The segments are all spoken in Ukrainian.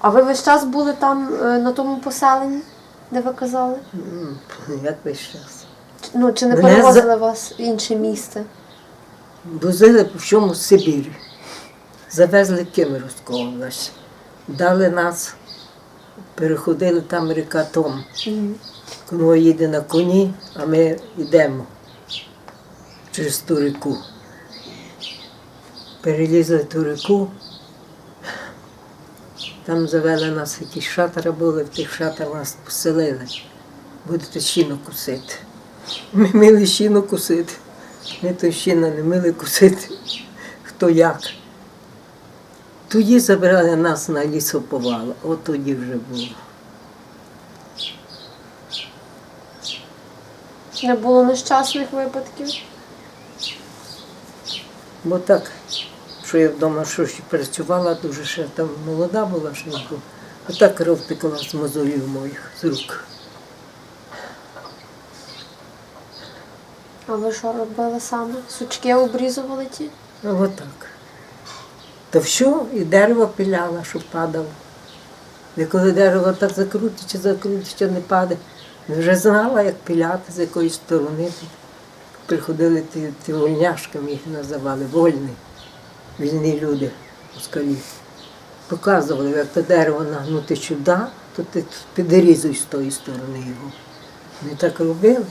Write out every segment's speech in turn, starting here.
А ви весь час були там е, на тому поселенні, де ви казали? М, Як весь час. Ну, чи не Мене перевозили вас в інше місце? Возили по всьому Сибірі. Завезли Кемеровську область. Дали нас, переходили там ріка Том. Мгм. Конвой їде на коні, а ми йдемо через ту ріку. Перелізли ту ріку. Там завели нас якісь шатери були, в тих шатрах нас поселили. Будете щіно кусити. Ми мили щіно кусити. Ми то щіно не мили кусити. Хто як. Тоді забрали нас на лісоповал. От тоді вже було. Не було нещасних випадків? Бо так, що я вдома що ще працювала, дуже ще там молода була, не. А так кров текла з мозолів моїх з рук. А ви що робили саме? Сучки обрізували ті? Отак. То все, і дерево піляла, щоб падало. І коли дерево так закрутиться, закрутиться, не падає. Вже знала, як піляти, з якої сторони. Приходили ті, ті вольняшками, їх називали, вольні, вільні люди, москалі. Показували, як то дерево нагнути сюди, то ти підрізуй з тої сторони його. Вони так робили.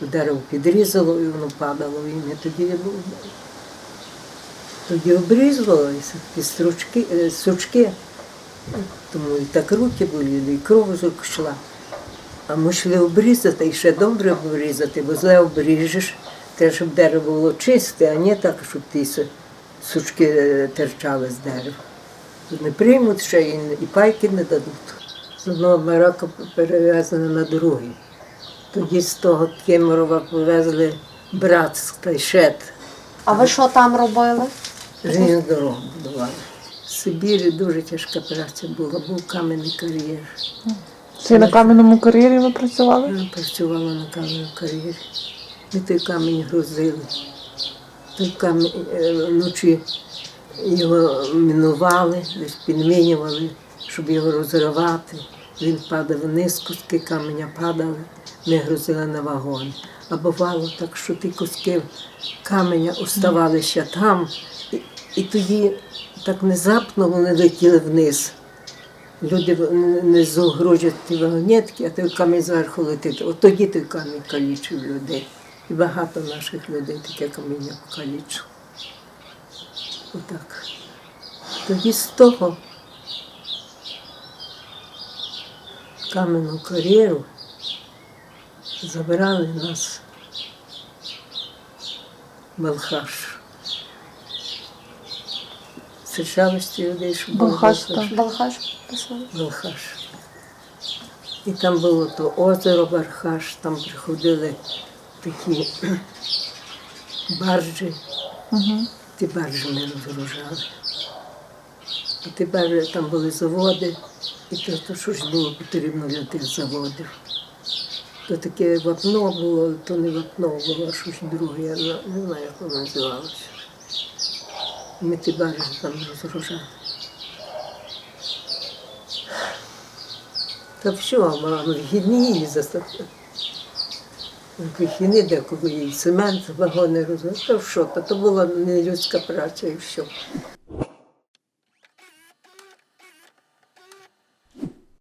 Дерево підрізало і воно падало, і ми тоді тоді обрізувалися ті стручки, е, сучки. Тому і так руки боліли, і кров йшла. А ми йшли обрізати, і ще добре обрізати, бо зле обріжеш, треба, щоб дерево було чисте, а не так, щоб с- сучки е, терчали з дерева. Не приймуть ще і, і пайки не дадуть. З одного барака перевезли на другий. Тоді з того Кемерова повезли брат з Тайшет. А ви що там робили? Железну дорогу будували. В Сибірі дуже тяжка праця була, був кам'яний кар'єр. Чи на кам'яному кар'єрі ви працювали? Я працювала на кам'яному кар'єрі. Ми той камінь грузили. Той е, вночі його мінували, підмінювали, щоб його розривати. Він падав вниз, куски каменя падали, ми грузили на вагон. А бувало так, що ті куски каменя оставалися там, і, і тоді так внезапно вони летіли вниз. Люди внизу гружать ті вагонетки, а той камінь зверху летить. От тоді той камінь калічив людей. І багато наших людей таке каміння покалічив. Отак. Тоді з того кам'яну кар'єру забирали нас Балхаш. Зустрічались ті людей, що Балхаш, Балхаш. писали? Балхаш. І там було то озеро Бархаш, там приходили такі баржі, Угу. ті баржі ми розгружали. А ті баржі, там були заводи, і то, то що ж було потрібно для тих заводів. То таке вапно було, то не вапно було, а щось друге, я не- знаю, як воно називалося. Ми ті баржі там розгружали. Та все, мама, вихідні їздити. де коли і цемент, вагони розвитав, що, то була нелюдська праця і все.